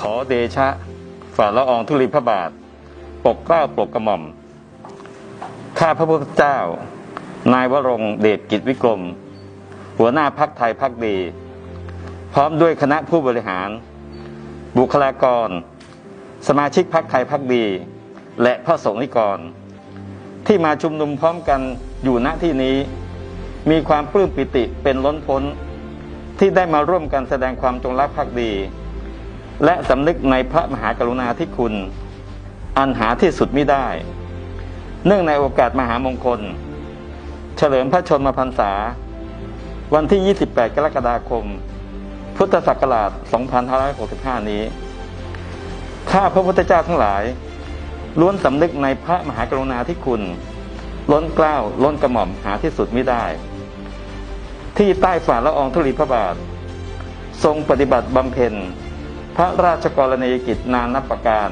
ขอเดชะ ฝ่าละอองธุลีพระบาท ปกเกล้าปกกระหม่อม ข้าพระพุทธเจ้า นายวรงเดชกิจวิกรม หัวหน้าพักไทยพักดี พร้อมด้วยคณะผู้บริหาร บุคลากร สมาชิกพักไทยพักดี และพระสงฆ์นิกร ที่มาชุมนุมพร้อมกันอยู่ณที่นี้ มีความปลื้มปิติเป็นล้นพ้นที่ได้มาร่วมกันแสดงความจงรักภักดี และสำนึกในพระมหากรุณาธิคุณ อันหาที่สุดมิได้ เนื่องในโอกาสมหามงคล เฉลิมพระชนมพรรษา วันที่ 28 กรกฎาคม พุทธศักราช 2565 นี้ ข้าพระพุทธเจ้าทั้งหลาย ล้วนสำนึกในพระมหากรุณาธิคุณ ล้นเกล้าล้นกระหม่อมหาที่สุดมิได้ ที่ใต้ฝ่าละอองธุลีพระบาท ทรงปฏิบัติบำเพ็ญ พระราชกรณียกิจนานับประการ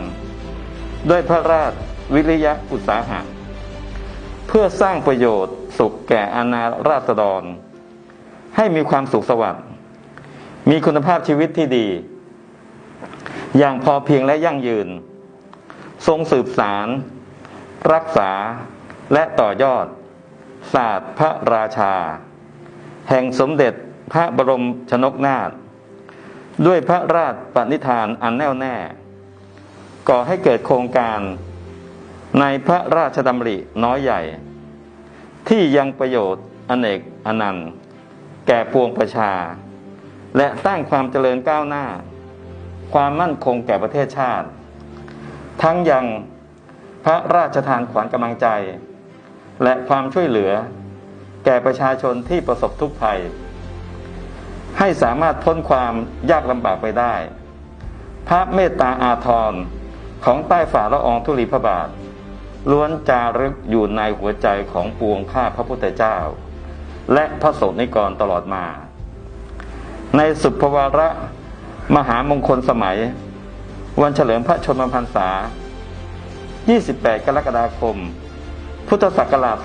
ด้วยพระราชวิริยะอุตสาหะ เพื่อสร้างประโยชน์สุขแก่อาณาราษฎร ให้มีความสุขสวัสดิ์มีคุณภาพชีวิตที่ดี อย่างพอเพียงและยั่งยืน ทรงสืบสาร รักษาและต่อยอด ศาสตร์พระราชา แห่งสมเด็จพระบรมชนกนาถ ด้วยพระราชปณิธานอันแน่วแน่ ก่อให้เกิดโครงการในพระราชดำริน้อยใหญ่ ที่ยังประโยชน์อเนกอนันต์ แก่ปวงประชา และตั้งความเจริญก้าวหน้า ความมั่นคงแก่ประเทศชาติ ทั้งยังพระราชทานขวัญกำลังใจ และความช่วยเหลือ แก่ประชาชนที่ประสบทุกข์ภัย ให้สามารถพ้นความยากลำบากไปได้ พระเมตตาอาทรของใต้ฝ่าละอองธุลีพระบาท ล้วนจารึกอยู่ในหัวใจของปวงข้าพระพุทธเจ้า และพระสงฆ์นิกรตลอดมา ในสุภวาระมหามงคลสมัย วันเฉลิมพระชนมพรรษา 28 กรกฎาคม พุทธศักราช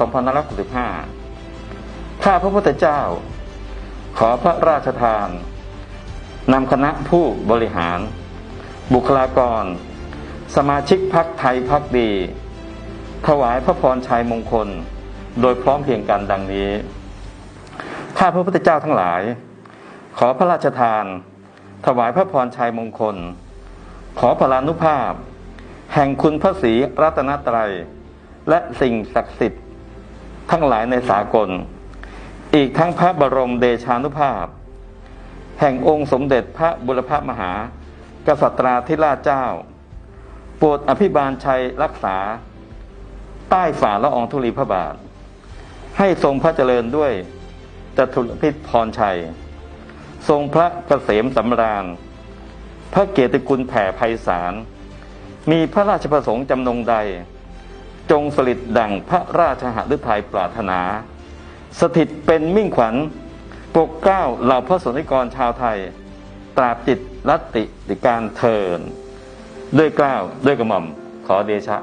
2565 ข้าพระพุทธเจ้า ขอพระราชทานนำคณะผู้บริหาร บุคลากร สมาชิกพักไทยพักดี ถวายพระพรชัยมงคล โดยพร้อมเพรียงกันดังนี้ข้าพระพุทธเจ้าทั้งหลาย ขอพระราชทาน ถวายพระพรชัยมงคล ขอพลานุภาพ แห่งคุณพระศรีรัตนตรัย และสิ่งศักดิ์สิทธิ์ ทั้งหลายในสากล อีกทั้งพระบรมเดชานุภาพ แห่งองค์สมเด็จพระบุรพมหา กษัตราธิราชเจ้า โปรดอภิบาลชัยรักษา ใต้ฝ่าละอองธุลีพระบาท ให้ทรงพระเจริญด้วยจตุรพิษพรชัย ทรงพระเกษมสำราญ พระเกียรติคุณแผ่ไพศาล มีพระราชประสงค์จำนงใด จงสลิดดั่งพระราชหฤทัยปรารถนา สถิตเป็นมิ่งขวัญปกเกล้าเหล่าพระสนิกรชาวไทย ตราบจิตรัตติติการเทินด้วยเกล้าวด้วยกระหม่อมขอเดชะ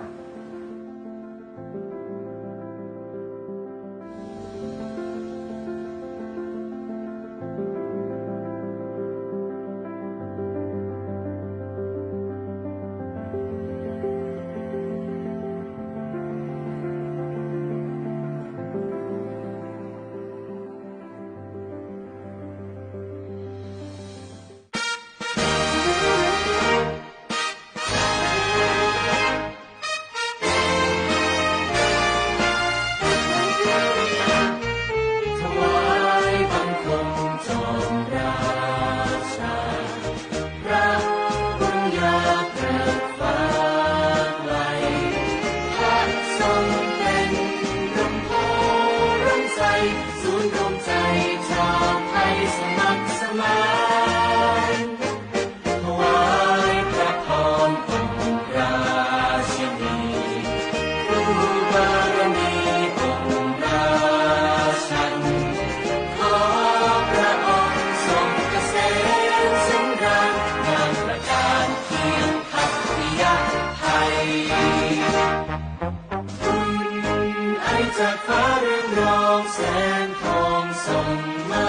จากฟ้าเรื่องรองแสงทองส่งมา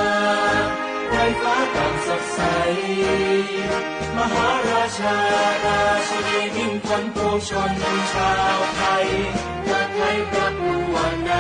ไร้ฟ้าต่างสดใส มหาราชาราชินีมิ่งขวัญปวงชนชาวไทยเกิดไทยประบัวใน